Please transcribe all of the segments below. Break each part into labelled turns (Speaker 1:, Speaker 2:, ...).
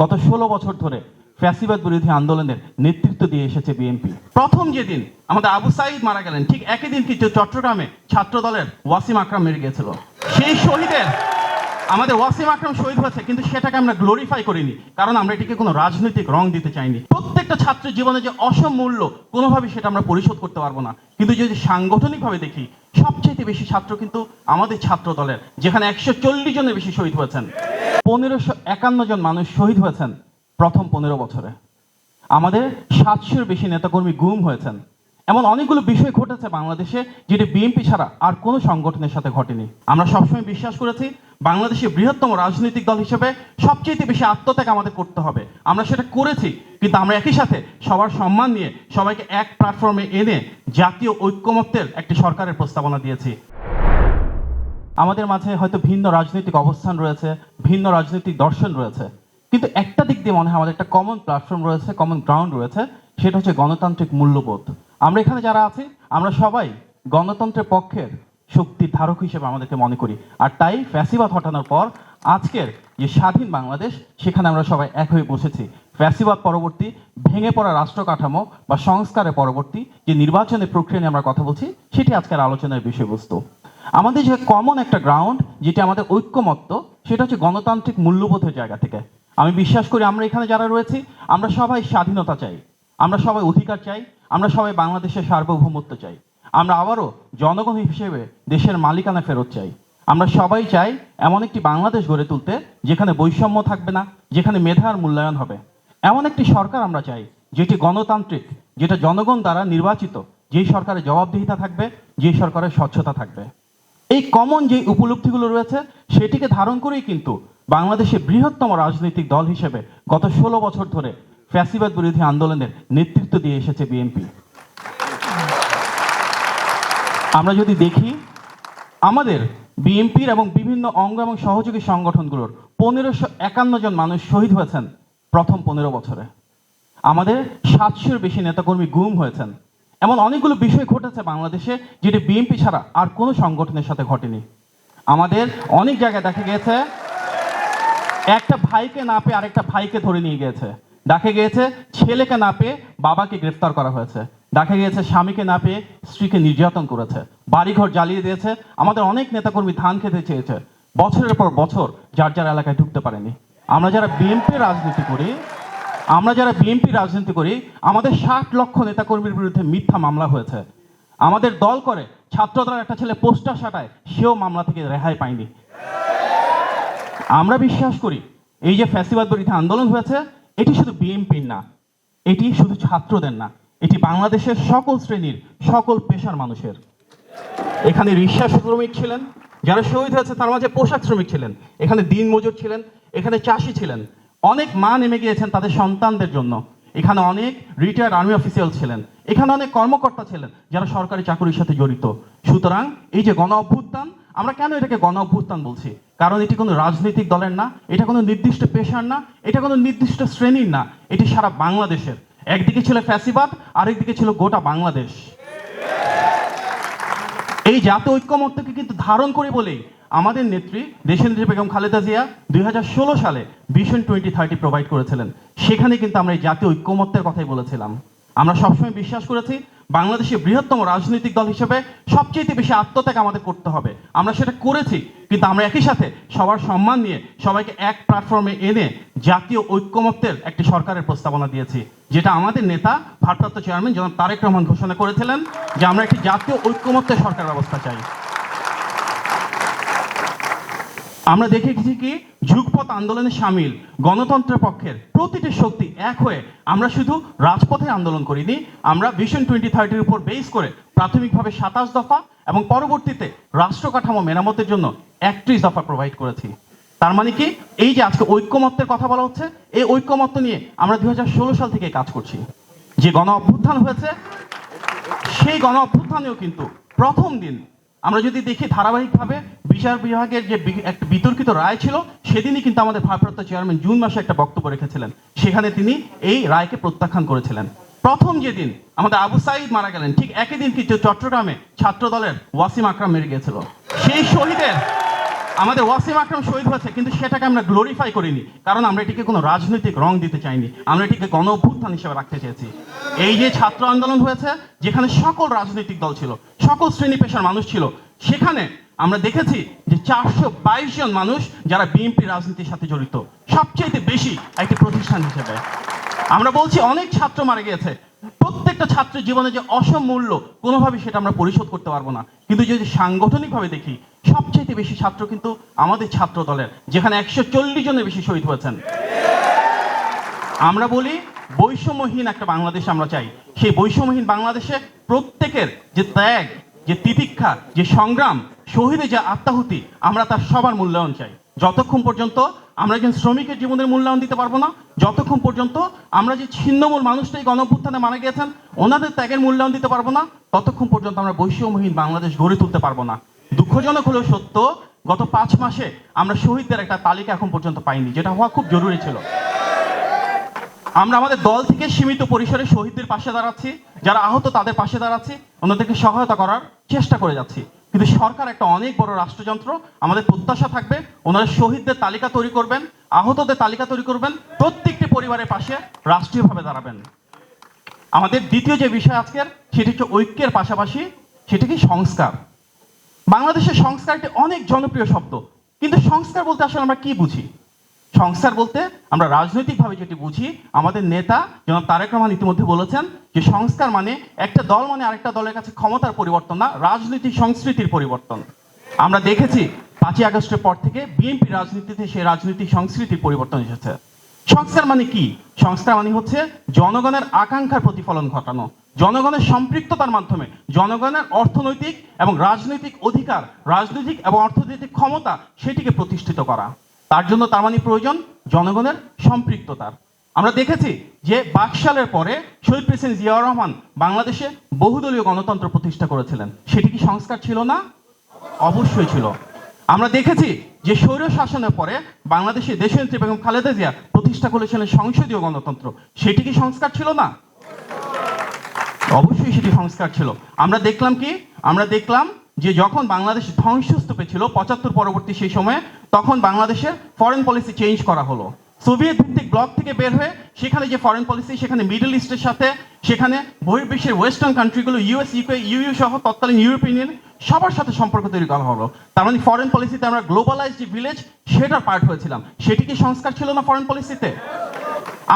Speaker 1: গত ষোলো বছর ধরে ফ্যাসিবাদ বিরোধী আন্দোলনের নেতৃত্ব দিয়ে এসেছে বিএনপি। প্রথম যেদিন আমাদের আবু সাইদ মারা গেলেন, ঠিক একই দিন কিন্তু চট্টগ্রামে ছাত্র দলের ওয়াসিম আকরাম মেরে গিয়েছিল। সেই শহীদের আমাদের ওয়াসিম আকরাম শহীদ হয়েছে, কিন্তু সেটাকে আমরা গ্লোরিফাই করিনি, কারণ আমরা এটিকে কোনো রাজনৈতিক রং দিতে চাইনি। প্রত্যেকটা ছাত্র জীবনে যে অসম মূল্য কোনোভাবেই সেটা আমরা পরিশোধ করতে পারব না। কিন্তু যদি সাংগঠনিকভাবে দেখি সবচেয়ে বেশি ছাত্র কিন্তু আমাদের ছাত্র দলের যেখানে একশো চল্লিশ জনের বেশি শহীদ হয়েছেন। পনেরোশো একান্ন জন মানুষ শহীদ হয়েছেন প্রথম পনেরো বছরে। আমাদের সাতশোর বেশি নেতাকর্মী গুম হয়েছেন। এমন অনেকগুলো বিষয় ঘটেছে বাংলাদেশে যেটি বিএনপি ছাড়া আর কোনো সংগঠনের সাথে ঘটেনি। আমরা সবসময় বিশ্বাস করেছি, বাংলাদেশের বৃহত্তম রাজনৈতিক দল হিসেবে সবচেয়ে বেশি আত্মত্যাগ আমাদের করতে হবে। আমরা সেটা করেছি, কিন্তু আমরা একই সাথে সবার সম্মান নিয়ে সবাইকে এক প্ল্যাটফর্মে এনে জাতীয় ঐক্যমত্যের একটি সরকারের প্রস্তাবনা দিয়েছি। আমাদের মাঝে হয়তো ভিন্ন রাজনৈতিক অবস্থান রয়েছে, ভিন্ন রাজনৈতিক দর্শন রয়েছে। কিন্তু একটা দিক দিয়ে মনে হয় আমাদের একটা কমন প্ল্যাটফর্ম রয়েছে কমন গ্রাউন্ড রয়েছে, সেটা হচ্ছে গণতান্ত্রিক মূল্যবোধ। আমরা এখানে যারা আছি, আমরা সবাই গণতন্ত্রের পক্ষের শক্তির ধারক হিসেবে আমাদেরকে মনে করি। আর তাই ফ্যাসিবাদ হটানোর পর আজকের যে স্বাধীন বাংলাদেশ, সেখানে আমরা সবাই এক হয়ে বসেছি। ফ্যাসিবাদ পরবর্তী, ভেঙে পড়া রাষ্ট্র কাঠামো বা সংস্কারের পরবর্তী যে নির্বাচনের প্রক্রিয়া নিয়ে আমরা কথা বলছি, সেটি আজকের আলোচনার বিষয়বস্তু। আমাদের যে কমন একটা গ্রাউন্ড যেটি আমাদের ঐক্যমত্য, সেটা হচ্ছে গণতান্ত্রিক মূল্যবোধের জায়গা থেকে। আমি বিশ্বাস করি আমরা এখানে যারা রয়েছি, আমরা সবাই স্বাধীনতা চাই। আমরা সবাই অধিকার চাই, আমরা সবাই বাংলাদেশের সার্বভৌমত্ব চাই। আমরা আবারও জনগণ হিসেবে দেশের মালিকানা ফেরত চাই। আমরা সবাই চাই এমন একটি বাংলাদেশ গড়ে তুলতে, যেখানে বৈষম্য থাকবে না, যেখানে মেধার মূল্যায়ন হবে। এমন একটি সরকার আমরা চাই, যেটি গণতান্ত্রিক, যেটা জনগণ দ্বারা নির্বাচিত, যেই সরকারের জবাবদিহিতা থাকবে, যেই সরকারের স্বচ্ছতা থাকবে। এই কমন যে উপলব্ধিগুলো রয়েছে, সেটিকে ধারণ করেই কিন্তু বাংলাদেশের বৃহত্তম রাজনৈতিক দল হিসেবে গত ষোলো বছর ধরে ফ্যাসিবাদ বিরোধী আন্দোলনের নেতৃত্ব দিয়ে এসেছে বিএনপি। আমরা যদি দেখি, আমাদের বিএনপির এবং বিভিন্ন অঙ্গ এবং সহযোগী সংগঠনগুলোর পনেরোশো একান্ন জন মানুষ শহীদ হয়েছেন প্রথম পনেরো বছরে। আমাদের সাতশোর বেশি নেতাকর্মী গুম হয়েছেন। এমন অনেকগুলো বিষয় ঘটেছে বাংলাদেশে যেটি বিএনপি ছাড়া আর কোনো সংগঠনের সাথে ঘটেনি। আমাদের অনেক জায়গায় দেখা গিয়েছে, একটা ভাইকে না পেয়ে আরেকটা ভাইকে ধরে নিয়ে গিয়েছে। দেখা গিয়েছে, ছেলেকে না পেয়ে বাবাকে গ্রেফতার করা হয়েছে। দেখা গিয়েছে, স্বামীকে না পেয়ে স্ত্রীকে নির্যাতন করেছে। বাড়িঘর জ্বালিয়ে দিয়েছে। আমাদের অনেক নেতাকর্মী ধান খেতে চেয়েছে। বছরের পর বছর যার যার এলাকায় ঢুকতে পারেনি। আমরা যারা বিএনপি রাজনীতি করি আমরা যারা বিএনপি রাজনীতি করি, আমাদের ষাট লক্ষ নেতাকর্মীর বিরুদ্ধে মিথ্যা মামলা হয়েছে। আমাদের দল করে, ছাত্রদলের একটা ছেলে পোস্টার সাটায়, সেও মামলা থেকে রেহাই পায়নি। আমরা বিশ্বাস করি, এই যে ফ্যাসিবাদ বিরোধী আন্দোলন হয়েছে, এটি শুধু বিএনপির না, এটি শুধু ছাত্রদের না, এটি বাংলাদেশের সকল শ্রেণির, সকল পেশার মানুষের। এখানে রিক্সা শ্রমিক ছিলেন, যারা শহীদ হয়েছে তার মাঝে পোশাক শ্রমিক ছিলেন, এখানে দিন মজুর ছিলেন, এখানে চাষি ছিলেন অনেক মা নেমে গিয়েছেন তাদের সন্তানদের জন্য। এখানে অনেক রিটায়ার্ড আর্মি অফিসিয়াল ছিলেন। এখানে অনেক কর্মকর্তা ছিলেন যারা সরকারি চাকরির সাথে জড়িত। সুতরাং এই যে গণ অভ্যুত্থান আমরা কেন এটাকে গণ অভ্যুত্থান বলছি? কারণ এটি কোনো রাজনৈতিক দলের না, এটা কোনো নির্দিষ্ট পেশার না, এটা কোনো নির্দিষ্ট শ্রেণির না, এটি সারা বাংলাদেশের। একদিকে ছিল ফ্যাসিবাদ, আরেকদিকে ছিল গোটা বাংলাদেশ। এই জাতীয় ঐক্যমত্যকে কিন্তু ধারণ করে বলেই আমাদের নেত্রী দেশেন্দ্র বেগম খালেদা জিয়া দুই হাজার ষোলো সালে ভিশন টোয়েন্টি থার্টি প্রোভাইড করেছিলেন। সেখানে কিন্তু আমরা এই জাতীয় ঐক্যমত্যের কথাই বলেছিলাম। আমরা সবসময় বিশ্বাস করেছি বাংলাদেশের বৃহত্তম রাজনৈতিক দল হিসেবে সবচেয়ে বেশি আত্মত্যাগ আমাদের করতে হবে। আমরা সেটা করেছি, কিন্তু আমরা একই সাথে সবার সম্মান নিয়ে সবাইকে এক প্ল্যাটফর্মে এনে জাতীয় ঐক্যমত্যের একটি সরকারের প্রস্তাবনা দিয়েছি, যেটা আমাদের নেতা, ভারপ্রাপ্ত চেয়ারম্যান জনাব তারেক রহমান ঘোষণা করেছিলেন যে আমরা একটি জাতীয় ঐক্যমত্যের সরকার ব্যবস্থা চাই। আমরা দেখেছি কি যুগপথ আন্দোলনে সামিল গণতন্ত্রের পক্ষের প্রতিটি শক্তি এক হয়ে আমরা শুধু রাজপথে আন্দোলন করিনি, আমরা ভিশন টোয়েন্টি থার্টির উপর বেস করে প্রাথমিকভাবে সাতাশ দফা এবং পরবর্তীতে রাষ্ট্র কাঠামো মেরামতের জন্য একত্রিশ দফা প্রোভাইড করেছি। তার মানে কি? এই যে আজকে ঐক্যমত্যের কথা বলা হচ্ছে, এই ঐক্যমত্য নিয়ে আমরা দু হাজার ষোলো সাল থেকে কাজ করছি। যে গণ অভ্যুত্থান হয়েছে, সেই গণ অভ্যুত্থানেও কিন্তু প্রথম দিন আমরা যদি দেখি ধারাবাহিকভাবে বিচার বিভাগের যে একটা বিতর্কিত রায় ছিল, সেদিনই কিন্তু আমাদের ভারপ্রাপ্ত চেয়ারম্যান জুন মাসে একটা বক্তব্য রেখেছিলেন। সেখানে তিনি এই রায়কে প্রত্যাখ্যান করেছিলেন। প্রথম যেদিন আমাদের আবু সাইদ মারা গেলেন, ঠিক একই দিন কিন্তু চট্টগ্রামে ছাত্র দলের ওয়াসিম আকরাম মেরে গিয়েছিল। সেই শহীদের আমাদের ওয়াসিম আকরাম শহীদ হয়েছে, কিন্তু সেটাকে আমরা গ্লোরিফাই করিনি। কারণ আমরা এটিকে কোনো রাজনৈতিক রং দিতে চাইনি। আমরা এটিকে গণ অভ্যুত্থান হিসেবে রাখতে চেয়েছি। এই যে ছাত্র আন্দোলন হয়েছে, যেখানে সকল রাজনৈতিক দল ছিল, সকল শ্রেণি পেশার মানুষ ছিল, সেখানে আমরা দেখেছি যে চারশো বাইশ জন মানুষ যারা বিএনপি রাজনীতির সাথে জড়িত। সবচেয়ে বেশি একটি প্রতিষ্ঠান হিসেবে। আমরা বলছি অনেক ছাত্র মারা গিয়েছে প্রত্যেকটা ছাত্র জীবনে যে অসম মূল্য কোনোভাবে সেটা আমরা পরিশোধ করতে পারব না। কিন্তু যদি সাংগঠনিকভাবে দেখি সবচেয়ে বেশি ছাত্র কিন্তু আমাদের ছাত্র দলের, যেখানে একশো চল্লিশ জনের বেশি শহীদ হয়েছেন। আমরা বলি, বৈষম্যহীন একটা বাংলাদেশ আমরা চাই। সেই বৈষম্যহীন বাংলাদেশে প্রত্যেকের যে ত্যাগ, যে তিতিক্ষা, যে সংগ্রাম শহীদে যে আত্মাহুতি, আমরা তার সবার মূল্যায়ন চাই। যতক্ষণ পর্যন্ত আমরা একজন শ্রমিকের জীবনের মূল্যায়ন দিতে পারব না। যতক্ষণ পর্যন্ত আমরা যে ছিন্নমূল মানুষটাই গণভ্যুত্থানে মারা গিয়েছেন, ওনাদের ত্যাগের মূল্যায়ন দিতে পারব না, ততক্ষণ পর্যন্ত আমরা বৈষম্যহীন বাংলাদেশ গড়ে তুলতে পারব না। দুঃখজনক হলেও সত্য, গত পাঁচ মাসে আমরা শহীদদের একটা তালিকা এখন পর্যন্ত পাইনি, যেটা হওয়া খুব জরুরি ছিল। আমরা আমাদের দল থেকে সীমিত পরিসরে শহীদদের পাশে দাঁড়াচ্ছি, যারা আহত তাদের পাশে দাঁড়াচ্ছি, ওনাদেরকে সহায়তা করার চেষ্টা করে যাচ্ছি। কিন্তু সরকার একটা অনেক বড় রাষ্ট্রযন্ত্র, আমাদের প্রত্যাশা থাকবে, ওনারা শহীদদের তালিকা তৈরি করবেন, আহতদের তালিকা তৈরি করবেন, প্রত্যেকটি পরিবারের পাশে রাষ্ট্রীয়ভাবে দাঁড়াবেন। আমাদের দ্বিতীয় যে বিষয় আজকের, সেটি হচ্ছে ঐক্যের পাশাপাশি সেটি কি সংস্কার। বাংলাদেশের সংস্কার একটি অনেক জনপ্রিয় শব্দ, কিন্তু সংস্কার বলতে আসলে আমরা কি বুঝি? সংস্কার বলতে আমরা রাজনৈতিকভাবে যেটি বুঝি, আমাদের নেতা যেমন তারেক রহমান ইতিমধ্যে বলেছেন যে সংস্কার মানে একটা দল মানে আরেকটা দলের কাছে ক্ষমতার পরিবর্তন না, রাজনৈতিক সংস্কৃতির পরিবর্তন। আমরা দেখেছি পাঁচই আগস্টের পর থেকে বিএনপি রাজনীতিতে সেই রাজনৈতিক সংস্কৃতির পরিবর্তন এসেছে। সংস্কার মানে কি? সংস্কার মানে হচ্ছে জনগণের আকাঙ্ক্ষার প্রতিফলন ঘটানো, জনগণের সম্পৃক্ততার মাধ্যমে, জনগণের অর্থনৈতিক এবং রাজনৈতিক অধিকার, রাজনৈতিক এবং অর্থনৈতিক ক্ষমতা সেটিকে প্রতিষ্ঠিত করা। তার জন্য তার মানে প্রয়োজন জনগণের সম্পৃক্ততার। আমরা দেখেছি যে বাকশালের পরে শহীদ প্রেসিডেন্ট জিয়াউর রহমান বাংলাদেশে বহুদলীয় গণতন্ত্র প্রতিষ্ঠা করেছিলেন। সেটি কি সংস্কার ছিল না? অবশ্যই ছিল। আমরা দেখেছি যে স্বৈর শাসনের পরে বাংলাদেশে দেশনেত্রী বেগম খালেদা জিয়া প্রতিষ্ঠা করেছিলেন সংসদীয় গণতন্ত্র। সেটি কি সংস্কার ছিল না? অবশ্যই সেটি সংস্কার ছিল। আমরা দেখলাম কি? আমরা দেখলাম যে যখন বাংলাদেশ ধ্বংসস্তূপে ছিল, পঁচাত্তর পরবর্তী সেই সময়ে, তখন বাংলাদেশের ফরেন পলিসি চেঞ্জ করা হলো। সোভিয়েত ভিত্তিক ব্লক থেকে বের হয়ে সেখানে যে ফরেন পলিসি সেখানে মিডল ইস্টের সাথে, সেখানে বহির্বিশ্বের ওয়েস্টার্ন কান্ট্রিগুলো ইউএস ইউকে ইউইউ সহ তৎকালীন ইউরোপিয়ান সবার সাথে সম্পর্ক তৈরি করা হলো। তার মানে ফরেন পলিসিতে আমরা গ্লোবালাইজ যে ভিলেজ সেটার পার্ট হয়েছিলাম। সেটি কি সংস্কার ছিল না ফরেন পলিসিতে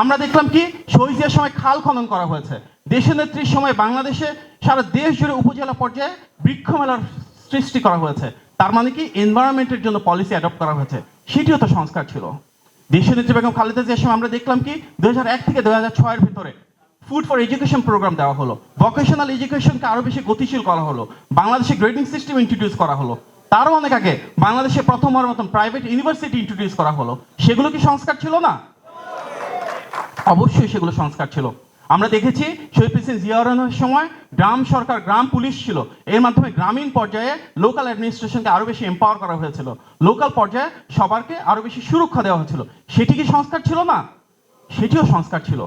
Speaker 1: আমরা দেখলাম কি শহীদের সময় খাল খনন করা হয়েছে। দেশনেত্রীর সময় বাংলাদেশে সারা দেশ জুড়ে উপজেলা পর্যায়ে বৃক্ষ মেলার সৃষ্টি করা হয়েছে। তার মানে কি? এনভায়রনমেন্টের জন্য পলিসি অ্যাডপ্ট করা হয়েছে। সেটিও তো সংস্কার ছিল। দেশনেত্রী বেগম খালেদা জিয়ার সময় আমরা দেখলাম কি? দুই হাজার এক থেকে দু ছয়ের ভিতরে ফুড ফর এডুকেশন প্রোগ্রাম দেওয়া হলো। ভোকেশনাল এডুকেশনকে আরও বেশি গতিশীল করা হলো। বাংলাদেশে গ্রেডিং সিস্টেম ইন্ট্রোডিউস করা হলো। তারও অনেক আগে বাংলাদেশে প্রথমবার মতন প্রাইভেট ইউনিভার্সিটি ইন্ট্রোডিউস করা হলো। সেগুলো কি সংস্কার ছিল না? অবশ্যই সেগুলো সংস্কার ছিল। আমরা দেখেছি শহীদ প্রেসিডেন্ট জিয়াউর রহমানের সময় গ্রাম সরকার, গ্রাম পুলিশ ছিল। এর মাধ্যমে গ্রামীণ পর্যায়ে লোকাল অ্যাডমিনিস্ট্রেশনকে আরও বেশি এম্পাওয়ার করা হয়েছিল। লোকাল পর্যায়ে সবারকে আরও বেশি সুরক্ষা দেওয়া হয়েছিল। সেটি কি সংস্কার ছিল না? সেটিও সংস্কার ছিল।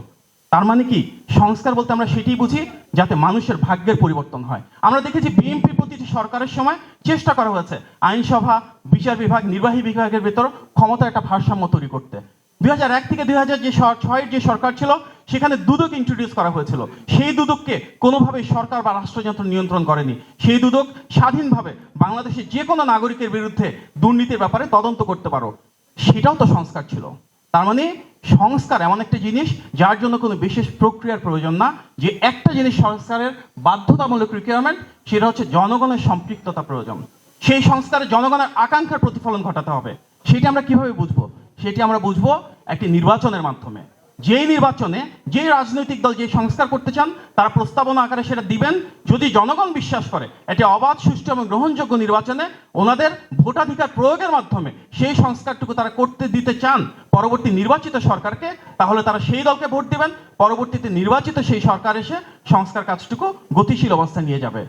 Speaker 1: তার মানে কি? সংস্কার বলতে আমরা সেটি বুঝি যাতে মানুষের ভাগ্যের পরিবর্তন হয়। আমরা দেখেছি বিএনপি প্রতিটি সরকারের সময় চেষ্টা করা হয়েছে আইনসভা, বিচার বিভাগ, নির্বাহী বিভাগের ভেতর ক্ষমতার একটা ভারসাম্য তৈরি করতে। দুই থেকে দুই হাজার যে ছয়ের যে সরকার ছিল সেখানে দুদক ইন্ট্রোডিউস করা হয়েছিল। সেই দুদককে কোনোভাবেই সরকার বা রাষ্ট্রযন্ত্র নিয়ন্ত্রণ করেনি। সেই দুদক স্বাধীনভাবে বাংলাদেশের যে কোনো নাগরিকের বিরুদ্ধে দুর্নীতির ব্যাপারে তদন্ত করতে পারো। সেটাও তো সংস্কার ছিল। তার মানে সংস্কার এমন একটা জিনিস যার জন্য কোনো বিশেষ প্রক্রিয়ার প্রয়োজন না, যে একটা জিনিস সংস্কারের বাধ্যতামূলক রিকোয়ারমেন্ট সেটা হচ্ছে জনগণের সম্পৃক্ততা প্রয়োজন। সেই সংস্কারে জনগণের আকাঙ্ক্ষার প্রতিফলন ঘটাতে হবে। সেটি আমরা কীভাবে বুঝব? সেটি আমরা বুঝব একটি নির্বাচনের মাধ্যমে। যেই নির্বাচনে যে রাজনৈতিক দল যে সংস্কার করতে চান, তারা প্রস্তাবনা আকারে সেটা দিবেন। যদি জনগণ বিশ্বাস করে এটি অবাধ, সুষ্ঠু এবং গ্রহণযোগ্য নির্বাচনে ওনাদের ভোটাধিকার প্রয়োগের মাধ্যমে সেই সংস্কারটুকু তারা করতে দিতে চান পরবর্তী নির্বাচিত সরকারকে, তাহলে তারা সেই দলকে ভোট দিবেন। পরবর্তীতে নির্বাচিত সেই সরকার এসে সংস্কার কাজটুকু গতিশীল অবস্থায় নিয়ে যাবে।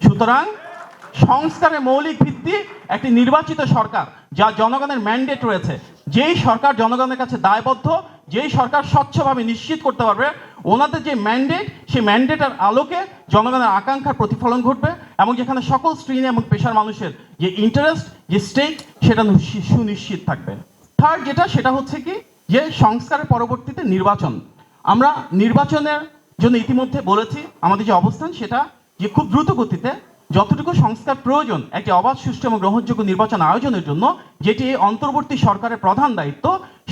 Speaker 1: সুতরাং সংস্কারের মৌলিক ভিত্তি একটি নির্বাচিত সরকার, যা জনগণের ম্যান্ডেট রয়েছে। যেই সরকার জনগণের কাছে দায়বদ্ধ যেই সরকার স্বচ্ছভাবে নিশ্চিত করতে পারবে, ওনাদের যে ম্যান্ডেট সেই ম্যান্ডেটের আলোকে জনগণের আকাঙ্ক্ষার প্রতিফলন ঘটবে এবং যেখানে সকল শ্রেণি এবং পেশার মানুষের যে ইন্টারেস্ট যে স্টেক সেটা সুনিশ্চিত থাকবে। থার্ড যেটা, সেটা হচ্ছে কি, যে সংস্কারের পরবর্তীতে নির্বাচন। আমরা নির্বাচনের জন্য ইতিমধ্যে বলেছি, আমাদের যে অবস্থান, সেটা যে খুব দ্রুত গতিতে যতটুকু সংস্কার প্রয়োজন, একটি অবাধ, সুষ্ঠু এবং গ্রহণযোগ্য নির্বাচন আয়োজনের জন্য, যেটি এই অন্তর্বর্তী সরকারের প্রধান দায়িত্ব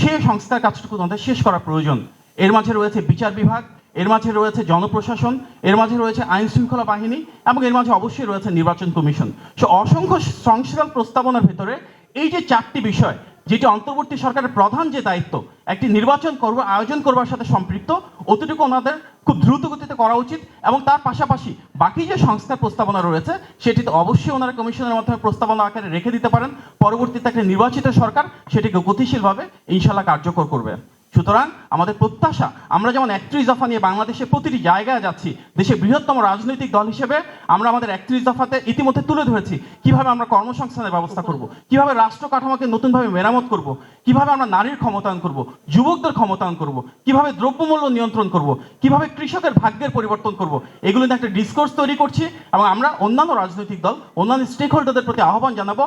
Speaker 1: সেই সংস্থার কাজটুকু তাদের শেষ করা প্রয়োজন, এর মাঝে রয়েছে বিচার বিভাগ, এর মাঝে রয়েছে জনপ্রশাসন, এর মাঝে রয়েছে আইন শৃঙ্খলা বাহিনী এবং এর মাঝে অবশ্যই রয়েছে নির্বাচন কমিশন। সো অসংখ্য সংস্কার প্রস্তাবনার ভেতরে এই যে চারটি বিষয় যেটি অন্তর্বর্তী সরকারের প্রধান যে দায়িত্ব, একটি নির্বাচন করব, আয়োজন করবার সাথে সম্পৃক্ত, অতটুকু ওনাদের খুব দ্রুত গতিতে করা উচিত এবং তার পাশাপাশি বাকি যে সংস্কার প্রস্তাবনা রয়েছে, সেটিতে অবশ্যই ওনারা কমিশনের মাধ্যমে প্রস্তাবনা আকারে রেখে দিতে পারেন। পরবর্তীতে একটা নির্বাচিত সরকার সেটিকে গতিশীলভাবে ইনশাল্লাহ কার্যকর করবে। সুতরাং আমাদের প্রত্যাশা, আমরা যেমন একত্রিশ দফা নিয়ে বাংলাদেশের প্রতিটি জায়গায় যাচ্ছি, দেশের বৃহত্তম রাজনৈতিক দল হিসেবে আমরা আমাদের একত্রিশ দফাতে ইতিমধ্যে তুলে ধরেছি, কীভাবে আমরা কর্মসংস্থানের ব্যবস্থা করব, কীভাবে রাষ্ট্র কাঠামোকে নতুনভাবে মেরামত করব, কীভাবে আমরা নারীর ক্ষমতায়ন করব, যুবকদের ক্ষমতায়ন করব, কীভাবে দ্রব্যমূল্য নিয়ন্ত্রণ করব, কীভাবে কৃষকের ভাগ্যের পরিবর্তন করব, এগুলো নিয়ে একটা ডিসকোর্স তৈরি করছি এবং আমরা অন্যান্য রাজনৈতিক দল, অন্যান্য স্টেক হোল্ডারদের প্রতি আহ্বান জানাব।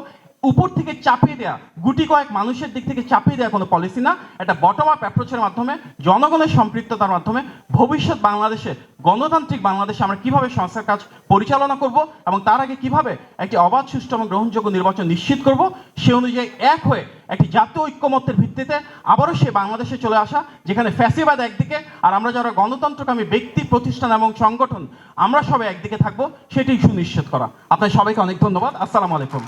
Speaker 1: উপর থেকে চাপিয়ে দেয়া, গুটি কয়েক মানুষের দিক থেকে চাপিয়ে দেওয়া কোনো পলিসি না। একটা বটম আপ অ্যাপ্রোচের মাধ্যমে, জনগণের সম্পৃক্ততার মাধ্যমে ভবিষ্যৎ বাংলাদেশে, গণতান্ত্রিক বাংলাদেশে আমরা কীভাবে সংস্কার কাজ পরিচালনা করব এবং তার আগে কীভাবে একটি অবাধ, সুষ্ঠু এবং গ্রহণযোগ্য নির্বাচন নিশ্চিত করব, সে অনুযায়ী এক হয়ে একটি জাতীয় ঐক্যমত্যের ভিত্তিতে আবারও সে বাংলাদেশে চলে আসা, যেখানে ফ্যাসিবাদ একদিকে আর আমরা যারা গণতন্ত্রকামী ব্যক্তি, প্রতিষ্ঠান এবং সংগঠন, আমরা সবাই একদিকে থাকব সেটি সুনিশ্চিত করা। আপনার সবাইকে অনেক ধন্যবাদ। আসসালামু আলাইকুম।